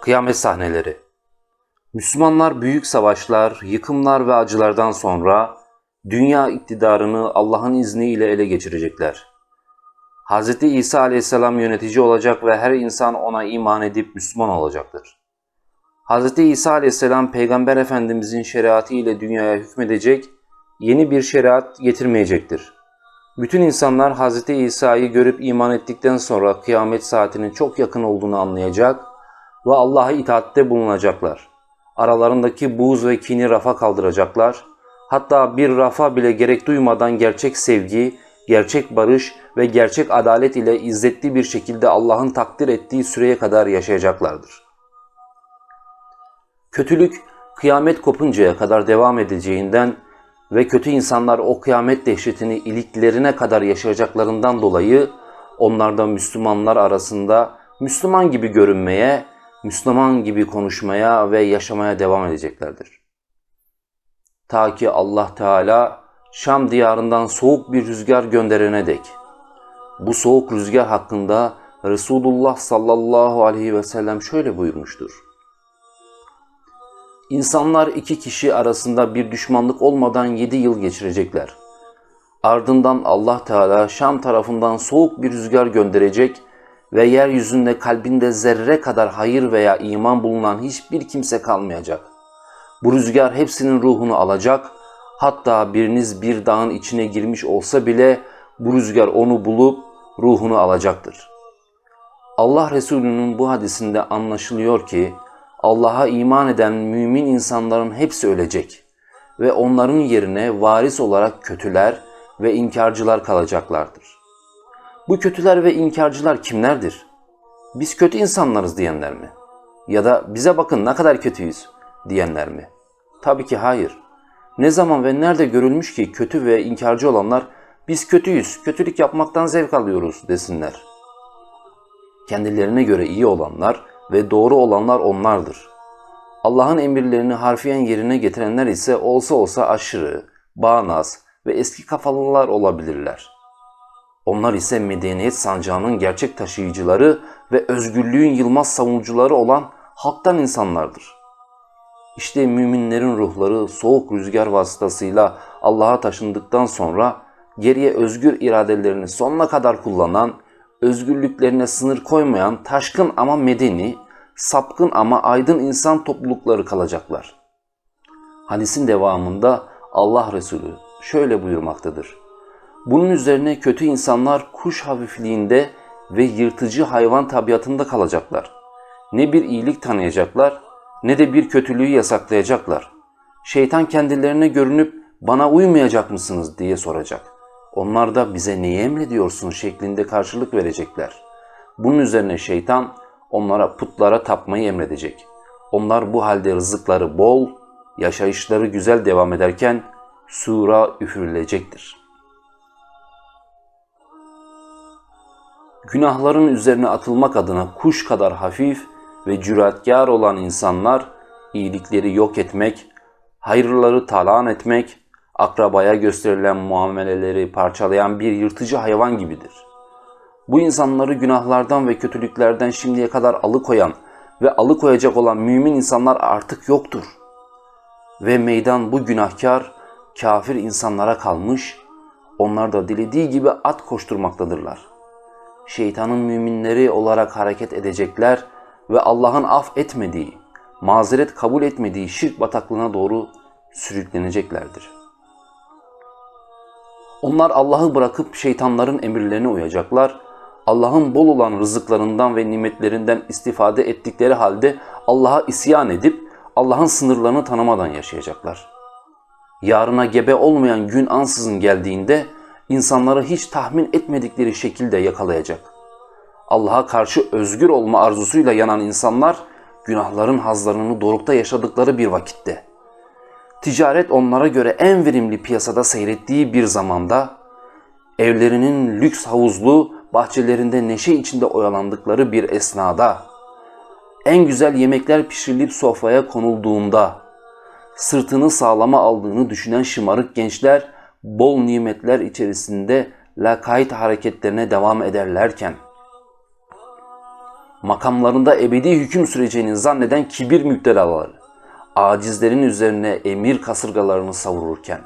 Kıyamet sahneleri Müslümanlar büyük savaşlar, yıkımlar ve acılardan sonra dünya iktidarını Allah'ın izniyle ele geçirecekler. Hz. İsa aleyhisselam yönetici olacak ve her insan ona iman edip Müslüman olacaktır. Hz. İsa aleyhisselam peygamber efendimizin şeriatı ile dünyaya hükmedecek, yeni bir şeriat getirmeyecektir. Bütün insanlar Hz. İsa'yı görüp iman ettikten sonra kıyamet saatinin çok yakın olduğunu anlayacak ve Allah'a itaatte bulunacaklar. Aralarındaki buğz ve kini rafa kaldıracaklar. Hatta bir rafa bile gerek duymadan gerçek sevgi, gerçek barış ve gerçek adalet ile izzetli bir şekilde Allah'ın takdir ettiği süreye kadar yaşayacaklardır. Kötülük kıyamet kopuncaya kadar devam edeceğinden ve kötü insanlar o kıyamet dehşetini iliklerine kadar yaşayacaklarından dolayı onlarda Müslümanlar arasında Müslüman gibi görünmeye, Müslüman gibi konuşmaya ve yaşamaya devam edeceklerdir. Ta ki Allah Teala Şam diyarından soğuk bir rüzgar gönderene dek. Bu soğuk rüzgar hakkında Resulullah sallallahu aleyhi ve sellem şöyle buyurmuştur. İnsanlar iki kişi arasında bir düşmanlık olmadan yedi yıl geçirecekler. Ardından Allah Teala Şam tarafından soğuk bir rüzgar gönderecek ve yeryüzünde kalbinde zerre kadar hayır veya iman bulunan hiçbir kimse kalmayacak. Bu rüzgar hepsinin ruhunu alacak, hatta biriniz bir dağın içine girmiş olsa bile bu rüzgar onu bulup ruhunu alacaktır. Allah Resulü'nün bu hadisinde anlaşılıyor ki Allah'a iman eden mümin insanların hepsi ölecek ve onların yerine varis olarak kötüler ve inkarcılar kalacaklardır. Bu kötüler ve inkarcılar kimlerdir? Biz kötü insanlarız diyenler mi? Ya da bize bakın ne kadar kötüyüz diyenler mi? Tabii ki hayır. Ne zaman ve nerede görülmüş ki kötü ve inkarcı olanlar biz kötüyüz, kötülük yapmaktan zevk alıyoruz desinler. Kendilerine göre iyi olanlar ve doğru olanlar onlardır. Allah'ın emirlerini harfiyen yerine getirenler ise olsa olsa aşırı, bağnaz ve eski kafalılar olabilirler. Onlar ise medeniyet sancağının gerçek taşıyıcıları ve özgürlüğün yılmaz savunucuları olan halktan insanlardır. İşte müminlerin ruhları soğuk rüzgar vasıtasıyla Allah'a taşındıktan sonra geriye özgür iradelerini sonuna kadar kullanan, özgürlüklerine sınır koymayan taşkın ama medeni, sapkın ama aydın insan toplulukları kalacaklar. Hadisin devamında Allah Resulü şöyle buyurmaktadır. Bunun üzerine kötü insanlar kuş hafifliğinde ve yırtıcı hayvan tabiatında kalacaklar. Ne bir iyilik tanıyacaklar ne de bir kötülüğü yasaklayacaklar. Şeytan kendilerine görünüp bana uymayacak mısınız diye soracak. Onlar da bize neyi emrediyorsun şeklinde karşılık verecekler. Bunun üzerine şeytan onlara putlara tapmayı emredecek. Onlar bu halde rızıkları bol, yaşayışları güzel devam ederken sura üfürülecektir. Günahların üzerine atılmak adına kuş kadar hafif ve cüretkar olan insanlar iyilikleri yok etmek, hayırları talan etmek, akrabaya gösterilen muameleleri parçalayan bir yırtıcı hayvan gibidir. Bu insanları günahlardan ve kötülüklerden şimdiye kadar alıkoyan ve alıkoyacak olan mümin insanlar artık yoktur. Ve meydan bu günahkar, kafir insanlara kalmış, onlar da dilediği gibi at koşturmaktadırlar. Şeytanın müminleri olarak hareket edecekler ve Allah'ın af etmediği, mazeret kabul etmediği şirk bataklığına doğru sürükleneceklerdir. Onlar Allah'ı bırakıp şeytanların emirlerine uyacaklar. Allah'ın bol olan rızıklarından ve nimetlerinden istifade ettikleri halde Allah'a isyan edip Allah'ın sınırlarını tanımadan yaşayacaklar. Yarına gebe olmayan gün ansızın geldiğinde insanları hiç tahmin etmedikleri şekilde yakalayacak. Allah'a karşı özgür olma arzusuyla yanan insanlar günahların hazlarını dorukta yaşadıkları bir vakitte. Ticaret onlara göre en verimli piyasada seyrettiği bir zamanda evlerinin lüks havuzlu bahçelerinde neşe içinde oyalandıkları bir esnada en güzel yemekler pişirilip sofraya konulduğunda sırtını sağlama aldığını düşünen şımarık gençler bol nimetler içerisinde lakayt hareketlerine devam ederlerken makamlarında ebedi hüküm süreceğini zanneden kibir müptelaları, acizlerin üzerine emir kasırgalarını savururken,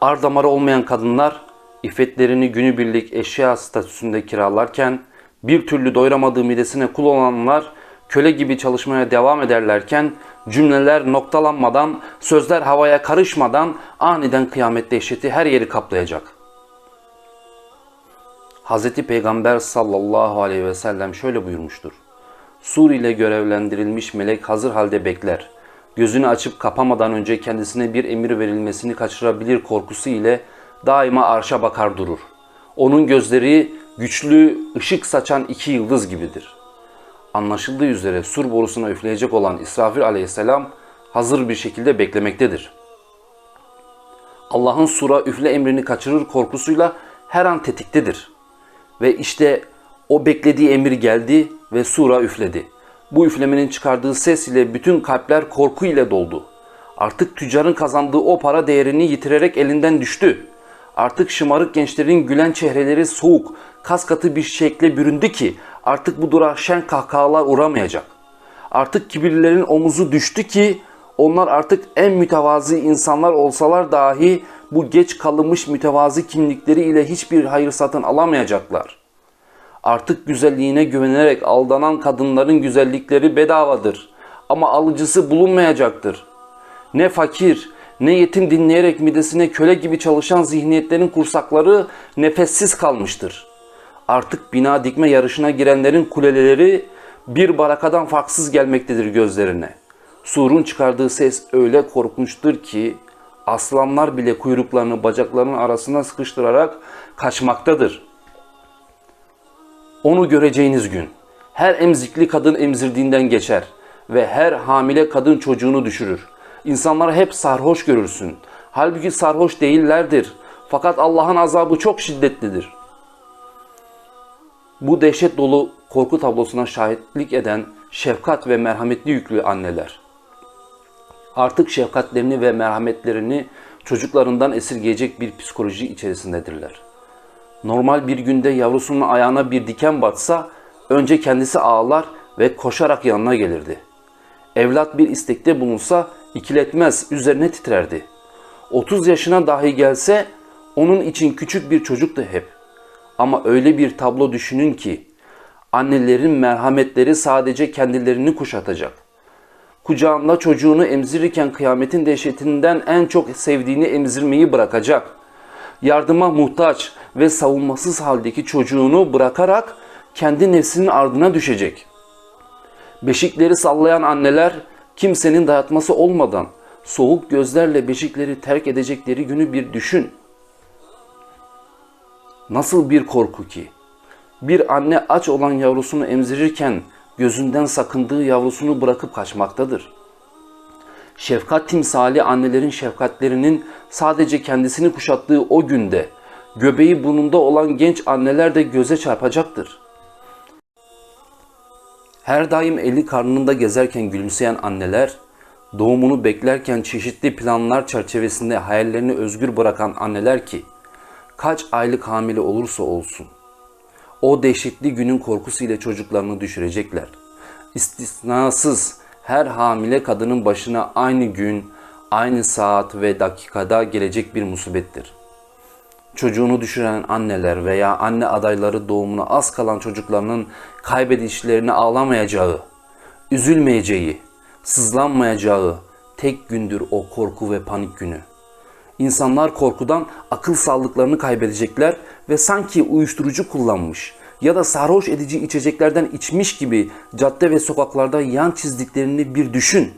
ar damarı olmayan kadınlar, iffetlerini günübirlik eşya statüsünde kiralarken, bir türlü doyuramadığı midesine kul olanlar, köle gibi çalışmaya devam ederlerken, cümleler noktalanmadan, sözler havaya karışmadan aniden kıyamet dehşeti her yeri kaplayacak.'' Hz. Peygamber sallallahu aleyhi ve sellem şöyle buyurmuştur. Sur ile görevlendirilmiş melek hazır halde bekler. Gözünü açıp kapamadan önce kendisine bir emir verilmesini kaçırabilir korkusu ile daima arşa bakar durur. Onun gözleri güçlü, ışık saçan iki yıldız gibidir. Anlaşıldığı üzere sur borusuna üfleyecek olan İsrafil aleyhisselam hazır bir şekilde beklemektedir. Allah'ın sura üfle emrini kaçırır korkusuyla her an tetiktedir. Ve işte o beklediği emir geldi ve sura üfledi. Bu üflemenin çıkardığı ses ile bütün kalpler korku ile doldu. Artık tüccarın kazandığı o para değerini yitirerek elinden düştü. Artık şımarık gençlerin gülen çehreleri soğuk, kas katı bir şekle büründü ki artık bu dura şen kahkahalar uğramayacak. Artık kibirlilerin omuzu düştü ki onlar artık en mütevazi insanlar olsalar dahi bu geç kalınmış mütevazi kimlikleri ile hiçbir hayır satın alamayacaklar. Artık güzelliğine güvenerek aldanan kadınların güzellikleri bedavadır ama alıcısı bulunmayacaktır. Ne fakir, ne yetim dinleyerek midesine köle gibi çalışan zihniyetlerin kursakları nefessiz kalmıştır. Artık bina dikme yarışına girenlerin kuleleri bir barakadan farksız gelmektedir gözlerine. Surun çıkardığı ses öyle korkunçtur ki aslanlar bile kuyruklarını bacaklarının arasına sıkıştırarak kaçmaktadır. Onu göreceğiniz gün her emzikli kadın emzirdiğinden geçer ve her hamile kadın çocuğunu düşürür. İnsanlar hep sarhoş görürsün. Halbuki sarhoş değillerdir. Fakat Allah'ın azabı çok şiddetlidir. Bu dehşet dolu korku tablosuna şahitlik eden şefkat ve merhametli yüklü anneler. Artık şefkatlerini ve merhametlerini çocuklarından esirgeyecek bir psikoloji içerisindedirler. Normal bir günde yavrusunun ayağına bir diken batsa önce kendisi ağlar ve koşarak yanına gelirdi. Evlat bir istekte bulunsa ikiletmez, üzerine titrerdi. 30 yaşına dahi gelse onun için küçük bir çocuktu hep. Ama öyle bir tablo düşünün ki annelerin merhametleri sadece kendilerini kuşatacak. Kucağında çocuğunu emzirirken kıyametin dehşetinden en çok sevdiğini emzirmeyi bırakacak. Yardıma muhtaç ve savunmasız haldeki çocuğunu bırakarak kendi nefsinin ardına düşecek. Beşikleri sallayan anneler kimsenin dayatması olmadan soğuk gözlerle beşikleri terk edecekleri günü bir düşün. Nasıl bir korku ki? Bir anne aç olan yavrusunu emzirirken gözünden sakındığı yavrusunu bırakıp kaçmaktadır. Şefkat timsali annelerin şefkatlerinin sadece kendisini kuşattığı o günde göbeği burnunda olan genç anneler de göze çarpacaktır. Her daim eli karnında gezerken gülümseyen anneler, doğumunu beklerken çeşitli planlar çerçevesinde hayallerini özgür bırakan anneler ki, kaç aylık hamile olursa olsun, o dehşetli günün korkusuyla çocuklarını düşürecekler. İstisnasız her hamile kadının başına aynı gün, aynı saat ve dakikada gelecek bir musibettir. Çocuğunu düşüren anneler veya anne adayları doğumuna az kalan çocuklarının kaybedişlerini ağlamayacağı, üzülmeyeceği, sızlanmayacağı tek gündür o korku ve panik günü. İnsanlar korkudan akıl sağlıklarını kaybedecekler ve sanki uyuşturucu kullanmış ya da sarhoş edici içeceklerden içmiş gibi cadde ve sokaklarda yan çizdiklerini bir düşün.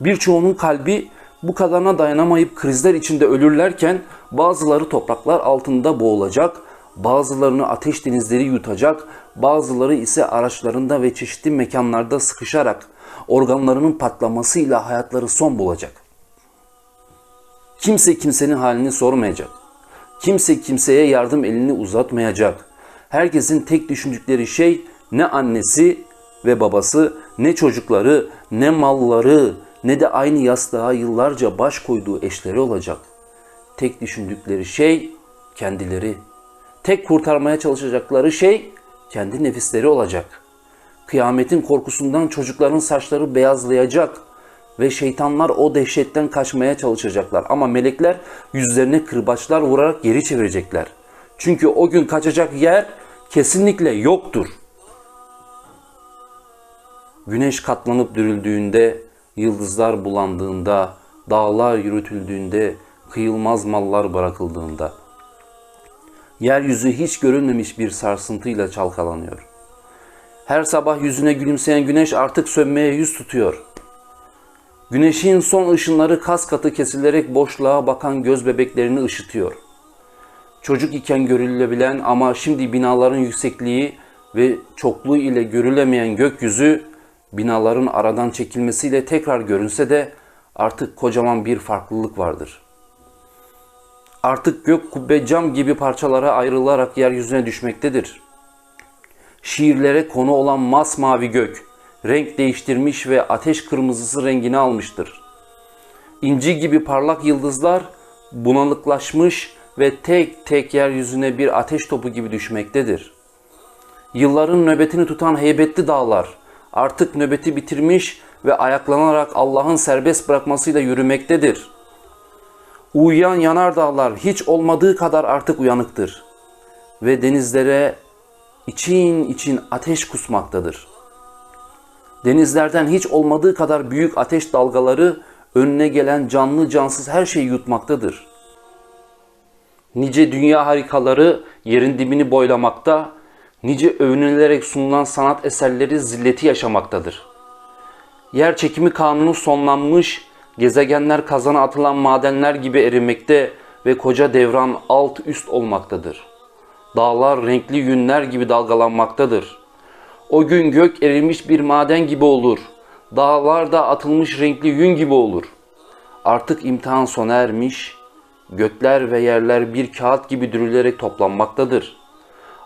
Birçoğunun kalbi bu kadarına dayanamayıp krizler içinde ölürlerken bazıları topraklar altında boğulacak, bazılarını ateş denizleri yutacak, bazıları ise araçlarında ve çeşitli mekanlarda sıkışarak organlarının patlamasıyla hayatları son bulacak. Kimse kimsenin halini sormayacak. Kimse kimseye yardım elini uzatmayacak. Herkesin tek düşündükleri şey ne annesi ve babası, ne çocukları, ne malları, ne de aynı yastığa yıllarca baş koyduğu eşleri olacak. Tek düşündükleri şey kendileri. Tek kurtarmaya çalışacakları şey kendi nefisleri olacak. Kıyametin korkusundan çocukların saçları beyazlayacak ve şeytanlar o dehşetten kaçmaya çalışacaklar. Ama melekler yüzlerine kırbaçlar vurarak geri çevirecekler. Çünkü o gün kaçacak yer kesinlikle yoktur. Güneş katlanıp dürüldüğünde, yıldızlar bulandığında, dağlar yürütüldüğünde, kıyılmaz mallar bırakıldığında, yeryüzü hiç görülmemiş bir sarsıntıyla çalkalanıyor. Her sabah yüzüne gülümseyen güneş artık sönmeye yüz tutuyor. Güneşin son ışınları kas katı kesilerek boşluğa bakan göz bebeklerini ışıtıyor. Çocuk iken görülebilen ama şimdi binaların yüksekliği ve çokluğu ile görülemeyen gökyüzü binaların aradan çekilmesiyle tekrar görünse de artık kocaman bir farklılık vardır. Artık gök kubbe cam gibi parçalara ayrılarak yeryüzüne düşmektedir. Şiirlere konu olan masmavi gök renk değiştirmiş ve ateş kırmızısı rengini almıştır. İnci gibi parlak yıldızlar bunalıklaşmış ve tek tek yeryüzüne bir ateş topu gibi düşmektedir. Yılların nöbetini tutan heybetli dağlar artık nöbeti bitirmiş ve ayaklanarak Allah'ın serbest bırakmasıyla yürümektedir. Uyuyan yanardağlar hiç olmadığı kadar artık uyanıktır ve denizlere için için ateş kusmaktadır. Denizlerden hiç olmadığı kadar büyük ateş dalgaları önüne gelen canlı cansız her şeyi yutmaktadır. Nice dünya harikaları yerin dibini boylamakta, nice övünülerek sunulan sanat eserleri zilleti yaşamaktadır. Yer çekimi kanunu sonlanmış, gezegenler kazana atılan madenler gibi erimekte ve koca devran alt üst olmaktadır. Dağlar renkli yünler gibi dalgalanmaktadır. O gün gök erimiş bir maden gibi olur. Dağlar da atılmış renkli yün gibi olur. Artık imtihan sona ermiş, gökler ve yerler bir kağıt gibi dürülerek toplanmaktadır.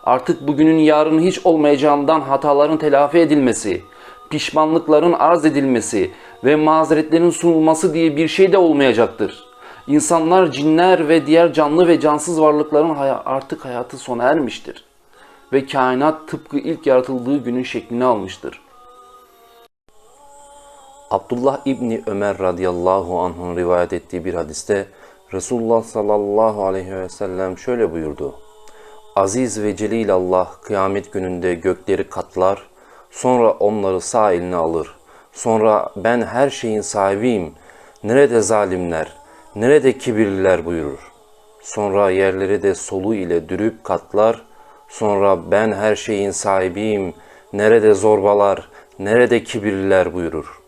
Artık bugünün yarın hiç olmayacağından hataların telafi edilmesi, pişmanlıkların arz edilmesi ve mazeretlerin sunulması diye bir şey de olmayacaktır. İnsanlar, cinler ve diğer canlı ve cansız varlıkların artık hayatı sona ermiştir. Ve kainat tıpkı ilk yaratıldığı günün şeklini almıştır. Abdullah İbni Ömer radıyallahu anh'ın rivayet ettiği bir hadiste Resulullah sallallahu aleyhi ve sellem şöyle buyurdu. Aziz ve celil Allah kıyamet gününde gökleri katlar, sonra onları sağ eline alır. Sonra ben her şeyin sahibiyim, nerede zalimler, nerede kibirliler buyurur. Sonra yerleri de solu ile dürüp katlar, sonra ben her şeyin sahibiyim, nerede zorbalar, nerede kibirliler buyurur.''